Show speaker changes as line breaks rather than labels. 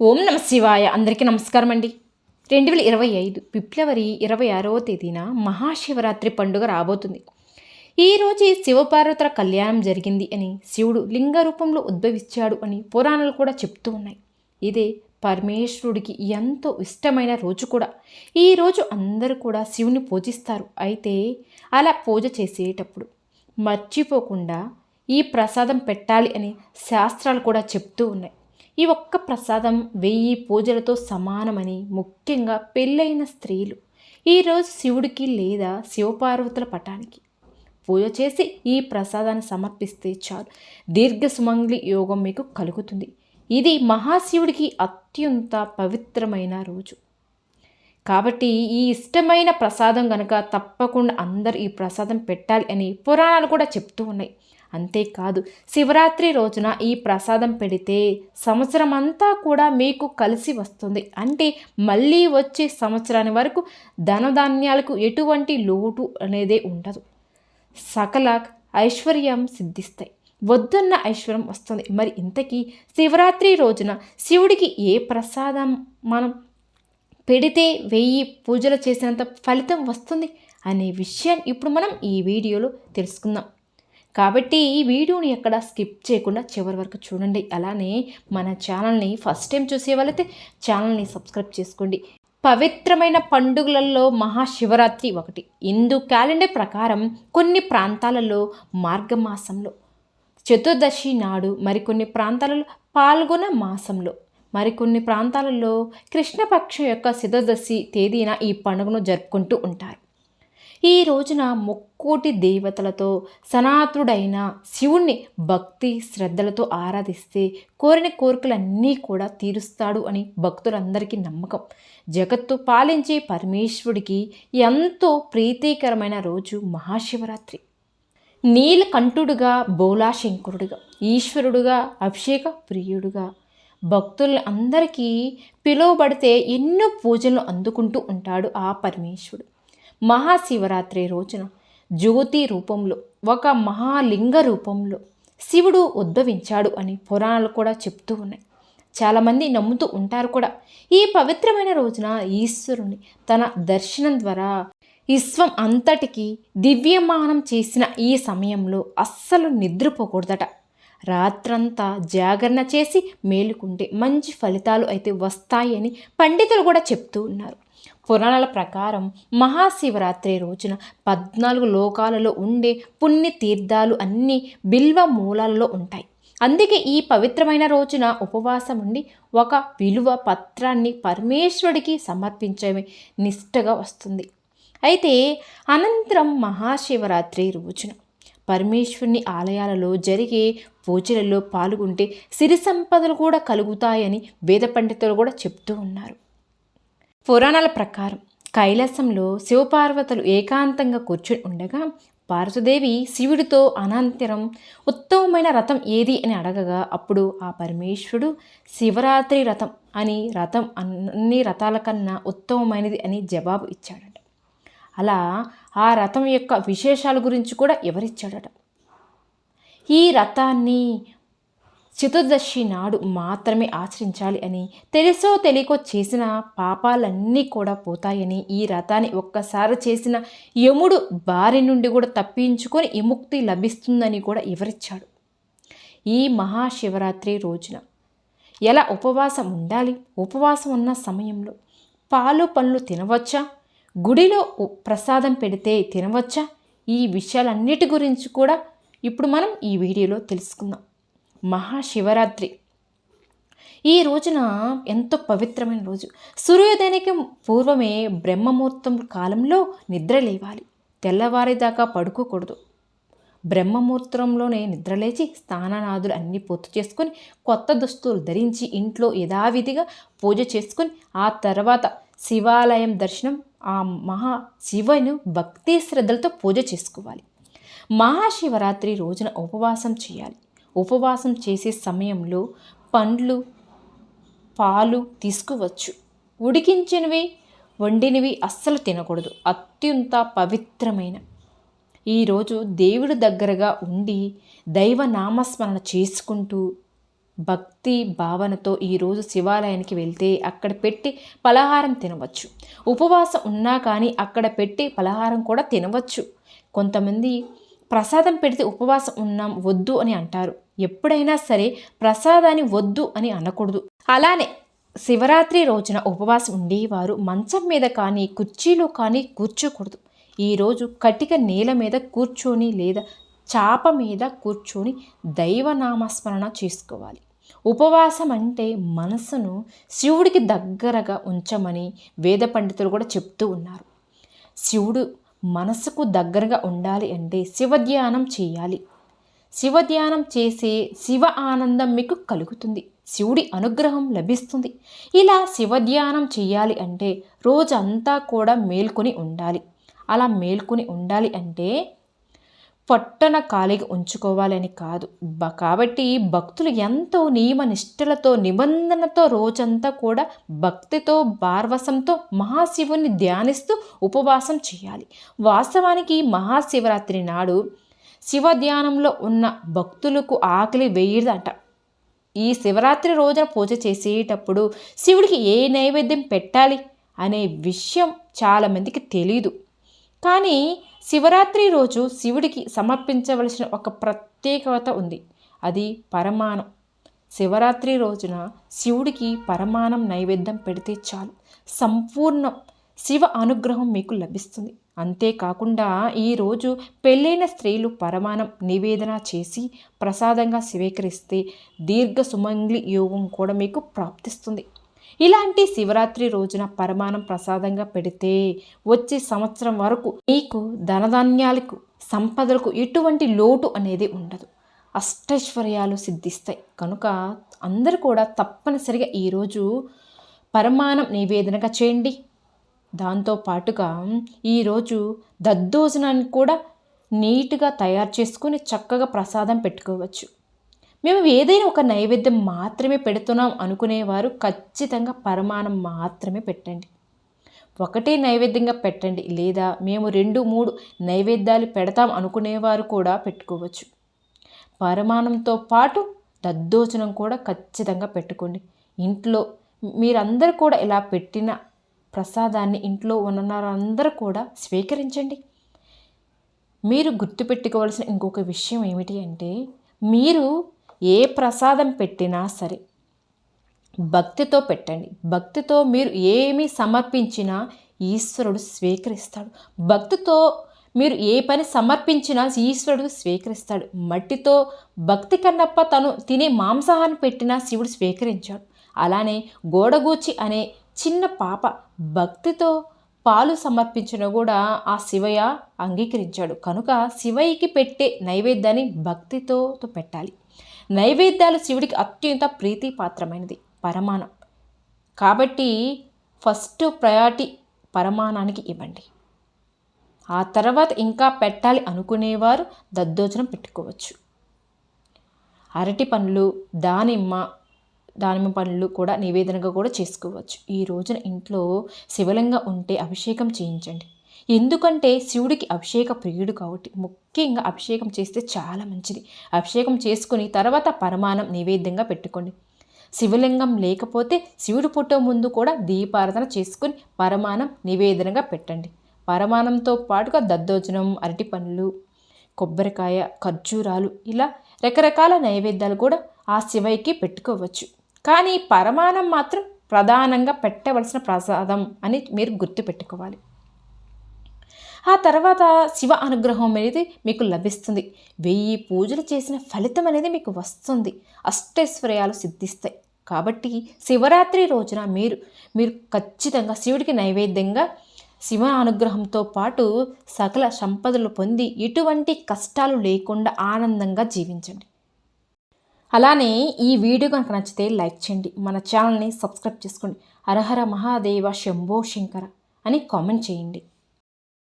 ఓం నమ శివాయ. అందరికీ నమస్కారం అండి. రెండు వేల ఇరవై ఐదు ఫిబ్రవరి ఇరవై ఆరవ తేదీన మహాశివరాత్రి పండుగ రాబోతుంది. ఈరోజు శివపార్వతుల కళ్యాణం జరిగింది అని శివుడు లింగ రూపంలో ఉద్భవించాడు అని పురాణాలు కూడా చెప్తూ ఉన్నాయి. ఇదే పరమేశ్వరుడికి ఎంతో ఇష్టమైన రోజు కూడా. ఈ రోజు అందరూ కూడా శివుని పూజిస్తారు. అయితే అలా పూజ చేసేటప్పుడు మర్చిపోకుండా ఈ ప్రసాదం పెట్టాలి అని శాస్త్రాలు కూడా చెప్తూ ఉన్నాయి. ఈ ఒక్క ప్రసాదం వెయ్యి పూజలతో సమానమని ముఖ్యంగా పెళ్ళైన స్త్రీలు. ఈరోజు శివుడికి లేదా శివపార్వతుల పటానికి. పూజ చేసి ఈ ప్రసాదాన్ని సమర్పిస్తే చాలు. దీర్ఘ సుమంగ్లి యోగం మీకు కలుగుతుంది. ఇది మహాశివుడికి అత్యంత పవిత్రమైన రోజు. కాబట్టి ఈ ఇష్టమైన ప్రసాదం కనుక తప్పకుండా అందరు ఈ ప్రసాదం పెట్టాలి అని పురాణాలు కూడా చెప్తూ ఉన్నాయి. అంతేకాదు శివరాత్రి రోజున ఈ ప్రసాదం పెడితే సంవత్సరం అంతా కూడా మీకు కలిసి వస్తుంది. అంటే మళ్ళీ వచ్చే సంవత్సరాని వరకు ధనధాన్యాలకు ఎటువంటి లోటు అనేదే ఉండదు. సకల ఐశ్వర్యం సిద్ధిస్తాయి. వద్దన్న ఐశ్వర్యం వస్తుంది. మరి ఇంతకీ శివరాత్రి రోజున శివుడికి ఏ ప్రసాదం మనం పెడితే వెయ్యి పూజలు చేసినంత ఫలితం వస్తుంది అనే విషయాన్ని ఇప్పుడు మనం ఈ వీడియోలో తెలుసుకుందాం. కాబట్టి ఈ వీడియోని ఎక్కడ స్కిప్ చేయకుండా చివరి వరకు చూడండి. అలానే మన ఛానల్ని ఫస్ట్ టైం చూసే వాళ్ళైతే ఛానల్ని సబ్స్క్రైబ్ చేసుకోండి. పవిత్రమైన పండుగలలో మహాశివరాత్రి ఒకటి. హిందూ క్యాలెండర్ ప్రకారం కొన్ని ప్రాంతాలలో మార్గమాసంలో చతుర్దశి నాడు మరికొన్ని ప్రాంతాలలో పాల్గొన మాసంలో మరికొన్ని ప్రాంతాలలో కృష్ణపక్షం యొక్క చతుర్దశి తేదీన ఈ పండుగను జరుపుకుంటూ ఉంటారు. ఈ రోజున ముక్కోటి దేవతలతో సనాతుడైన శివుణ్ణి భక్తి శ్రద్ధలతో ఆరాధిస్తే కోరిన కోరికలన్నీ కూడా తీరుస్తాడు అని భక్తులందరికీ నమ్మకం. జగత్తు పాలించే పరమేశ్వరుడికి ఎంతో ప్రీతికరమైన రోజు మహాశివరాత్రి. నీలకంఠుడుగా బోలాశంకరుడుగా ఈశ్వరుడుగా అభిషేక ప్రియుడుగా భక్తులు అందరికీ పిలువబడితే ఎన్నో పూజలను అందుకుంటూ ఉంటాడు ఆ పరమేశ్వరుడు. మహాశివరాత్రి రోజున జ్యోతి రూపంలో ఒక మహాలింగ రూపంలో శివుడు ఉద్భవించాడు అని పురాణాలు కూడా చెప్తూ ఉన్నాయి. చాలామంది నమ్ముతూ ఉంటారు కూడా. ఈ పవిత్రమైన రోజున ఈశ్వరుని తన దర్శనం ద్వారా విశ్వం అంతటికి దివ్యమానం చేసిన ఈ సమయంలో అస్సలు నిద్రపోకూడదట. రాత్రంతా జాగరణ చేసి మేలుకుంటే మంచి ఫలితాలు అయితే వస్తాయని పండితులు కూడా చెప్తూ ఉన్నారు. పురాణాల ప్రకారం మహాశివరాత్రి రోజున పద్నాలుగు లోకాలలో ఉండే పుణ్య తీర్థాలు అన్నీ బిల్వ మూలాలలో ఉంటాయి. అందుకే ఈ పవిత్రమైన రోజున ఉపవాసం ఉండి ఒక విలువ పత్రాన్ని పరమేశ్వరుడికి సమర్పించమే నిష్టగా వస్తుంది. అయితే అనంతరం మహాశివరాత్రి రోజున పరమేశ్వరుని ఆలయాలలో జరిగే పూజలలో పాల్గొంటే సిరి సంపదలు కూడా కలుగుతాయని వేద పండితులు కూడా చెప్తూ ఉన్నారు. పురాణాల ప్రకారం కైలాసంలో శివపార్వతులు ఏకాంతంగా కూర్చుని ఉండగా పార్వతీదేవి శివుడితో అనంతరం ఉత్తమమైన రథం ఏది? అని అడగగా అప్పుడు ఆ పరమేశ్వరుడు శివరాత్రి రథం అని రథం అన్ని రథాల కన్నా ఉత్తమమైనది అని జవాబు ఇచ్చాడు. అలా ఆ రథం యొక్క విశేషాల గురించి కూడా వివరించాడట ఈ రథాన్ని చతుర్దశి నాడు మాత్రమే ఆచరించాలి అని తెలుసో తెలియకో చేసిన పాపాలన్నీ కూడా పోతాయని ఈ రథాన్ని ఒక్కసారి చేసిన యముడు బారి నుండి కూడా తప్పించుకొని విముక్తి లభిస్తుందని కూడా వివరించాడు ఈ మహాశివరాత్రి రోజున ఎలా ఉపవాసం ఉండాలి? ఉపవాసం ఉన్న సమయంలో పాలు పండ్లు తినవచ్చా? గుడిలో ప్రసాదం పెడితే తినవచ్చా? ఈ విషయాలన్నిటి గురించి కూడా ఇప్పుడు మనం ఈ వీడియోలో తెలుసుకుందాం. మహాశివరాత్రి. ఈ రోజున ఎంతో పవిత్రమైన రోజు. సూర్యోదయానికి పూర్వమే బ్రహ్మముహూర్తం కాలంలో నిద్ర లేవాలి. తెల్లవారేదాకా పడుకోకూడదు. బ్రహ్మముహూర్తంలోనే నిద్రలేచి స్నానానాదులు అన్నీ పూర్తి చేసుకొని కొత్త దుస్తులు ధరించి ఇంట్లో యథావిధిగా పూజ చేసుకొని ఆ తర్వాత శివాలయం దర్శనం ఆ మహా శివను భక్తి శ్రద్ధలతో పూజ చేసుకోవాలి. మహాశివరాత్రి రోజున ఉపవాసం చేయాలి. ఉపవాసం చేసే సమయంలో పండ్లు పాలు తీసుకోవచ్చు. ఉడికించినవి వండినవి అస్సలు తినకూడదు. అత్యంత పవిత్రమైన. ఈరోజు దేవుడి దగ్గరగా ఉండి దైవ నామస్మరణ చేసుకుంటూ భక్తి భావనతో ఈరోజు శివాలయానికి వెళ్తే అక్కడ పెట్టి పలహారం తినవచ్చు. ఉపవాసం ఉన్నా కానీ అక్కడ పెట్టి పలహారం కూడా తినవచ్చు. కొంతమంది ప్రసాదం పెడితే ఉపవాసం ఉన్నాం వద్దు అని అంటారు. ఎప్పుడైనా సరే ప్రసాదాన్ని వద్దు అని అనకూడదు. అలానే శివరాత్రి రోజున ఉపవాసం ఉండేవారు మంచం మీద కానీ కుర్చీలో కానీ కూర్చోకూడదు. ఈరోజు కటిక నేల మీద కూర్చొని లేదా చాప మీద కూర్చొని దైవనామస్మరణ చేసుకోవాలి. ఉపవాసం అంటే మనసును శివుడికి దగ్గరగా ఉంచమని వేద పండితులు కూడా చెప్తూ ఉన్నారు. శివుడు మనసుకు దగ్గరగా ఉండాలి అంటే శివధ్యానం చేయాలి. శివధ్యానం చేసే శివ ఆనందం మీకు కలుగుతుంది. శివుడి అనుగ్రహం లభిస్తుంది. ఇలా శివధ్యానం చేయాలి అంటే రోజంతా కూడా మేల్కొని ఉండాలి. అలా మేల్కొని ఉండాలి అంటే పట్టణ ఖాళీగా ఉంచుకోవాలని కాదు. బ కాబట్టి భక్తులు ఎంతో నియమ నిష్టలతో నిబంధనతో రోజంతా కూడా భక్తితో బార్వసంతో మహాశివుని ధ్యానిస్తూ ఉపవాసం చేయాలి. వాస్తవానికి మహాశివరాత్రి నాడు శివ ధ్యానంలో ఉన్న భక్తులకు ఆకలి వేయదంట. ఈ శివరాత్రి రోజున పూజ చేసేటప్పుడు శివుడికి ఏ నైవేద్యం పెట్టాలి అనే విషయం చాలామందికి తెలీదు. కానీ శివరాత్రి రోజు శివుడికి సమర్పించవలసిన ఒక ప్రత్యేకత ఉంది. అది పరమాణం శివరాత్రి రోజున శివుడికి పరమాణం నైవేద్యం పెడితే చాలు. సంపూర్ణం శివ అనుగ్రహం మీకు లభిస్తుంది. అంతేకాకుండా ఈరోజు పెళ్ళైన స్త్రీలు పరమాణం నివేదన చేసి ప్రసాదంగా స్వీకరిస్తే దీర్ఘ సుమంగ్లి యోగం కూడా మీకు ప్రాప్తిస్తుంది. ఇలాంటి శివరాత్రి రోజున పరమాణం ప్రసాదంగా పెడితే వచ్చే సంవత్సరం వరకు మీకు ధనధాన్యాలకు సంపదలకు ఎటువంటి లోటు అనేది ఉండదు. అష్టైశ్వర్యాలు సిద్ధిస్తాయి. కనుక అందరూ కూడా తప్పనిసరిగా ఈరోజు పరమాణం నివేదనగా చేయండి. దాంతో పాటుగా ఈరోజు దద్దోజనాన్ని కూడా నీట్గా తయారు చేసుకుని చక్కగా ప్రసాదం పెట్టుకోవచ్చు. మేము ఏదైనా ఒక నైవేద్యం మాత్రమే పెడుతున్నాం అనుకునేవారు ఖచ్చితంగా పరమాణం మాత్రమే పెట్టండి. ఒకటే నైవేద్యంగా పెట్టండి లేదా మేము రెండు మూడు నైవేద్యాలు పెడతాం అనుకునేవారు కూడా పెట్టుకోవచ్చు. పరమాణంతో పాటు దద్దోచనం కూడా ఖచ్చితంగా పెట్టుకోండి. ఇంట్లో మీరందరూ కూడా ఇలా పెట్టిన ప్రసాదాన్ని ఇంట్లో ఉన్నవారందరూ కూడా స్వీకరించండి. మీరు గుర్తుపెట్టుకోవాల్సిన ఇంకొక విషయం ఏమిటి అంటే మీరు ఏ ప్రసాదం పెట్టినా సరే భక్తితో పెట్టండి. భక్తితో మీరు ఏమి సమర్పించినా ఈశ్వరుడు స్వీకరిస్తాడు. భక్తితో మీరు ఏ పని సమర్పించినా ఈశ్వరుడు స్వీకరిస్తాడు. మట్టితో భక్తి కన్నప్ప తను తినే మాంసాహాన్ని పెట్టినా శివుడు స్వీకరించాడు. అలానే గోడగూచి అనే చిన్న పాప భక్తితో పాలు సమర్పించిన కూడా ఆ శివయ్య అంగీకరించాడు. కనుక శివయ్యకి పెట్టే నైవేద్యాన్ని భక్తితో పెట్టాలి. నైవేద్యాలు శివుడికి అత్యంత ప్రీతిపాత్రమైనది పరమాణం కాబట్టి ఫస్ట్ ప్రయారిటీ పరమాణానికి ఇవ్వండి. ఆ తర్వాత ఇంకా పెట్టాలి అనుకునేవారు దద్దోజనం పెట్టుకోవచ్చు. అరటి పండ్లు దానిమ్మ దానిమ్మ పండ్లు కూడా నివేదనగా కూడా చేసుకోవచ్చు. ఈ రోజున ఇంట్లో శివలింగం ఉంటే అభిషేకం చేయించండి. ఎందుకంటే శివుడికి అభిషేక ప్రియుడు కాబట్టి ముఖ్యంగా అభిషేకం చేస్తే చాలా మంచిది. అభిషేకం చేసుకుని తర్వాత పరమాణం నైవేద్యంగా పెట్టుకోండి. శివలింగం లేకపోతే శివుడు పుట్టే ముందు కూడా దీపారాధన చేసుకుని పరమాణం నివేదనగా పెట్టండి. పరమాణంతో పాటుగా దద్దోజనం అరటి పండ్లు కొబ్బరికాయ ఖర్జూరాలు ఇలా రకరకాల నైవేద్యాలు కూడా ఆ శివయ్యకి పెట్టుకోవచ్చు. కానీ పరమాణం మాత్రం ప్రధానంగా పెట్టవలసిన ప్రసాదం అని మీరు గుర్తుపెట్టుకోవాలి. ఆ తర్వాత శివ అనుగ్రహం అనేది మీకు లభిస్తుంది. వెయ్యి పూజలు చేసిన ఫలితం అనేది మీకు వస్తుంది. అష్టైశ్వర్యాలు సిద్ధిస్తాయి. కాబట్టి శివరాత్రి రోజున మీరు మీరు ఖచ్చితంగా శివుడికి నైవేద్యంగా శివ అనుగ్రహంతో పాటు సకల సంపదలు పొంది ఎటువంటి కష్టాలు లేకుండా ఆనందంగా జీవించండి. అలానే ఈ వీడియో కనుక నచ్చితే లైక్ చేయండి. మన ఛానల్ని సబ్స్క్రైబ్ చేసుకోండి. అరహర మహాదేవ శంభో శంకర అని కామెంట్ చేయండి.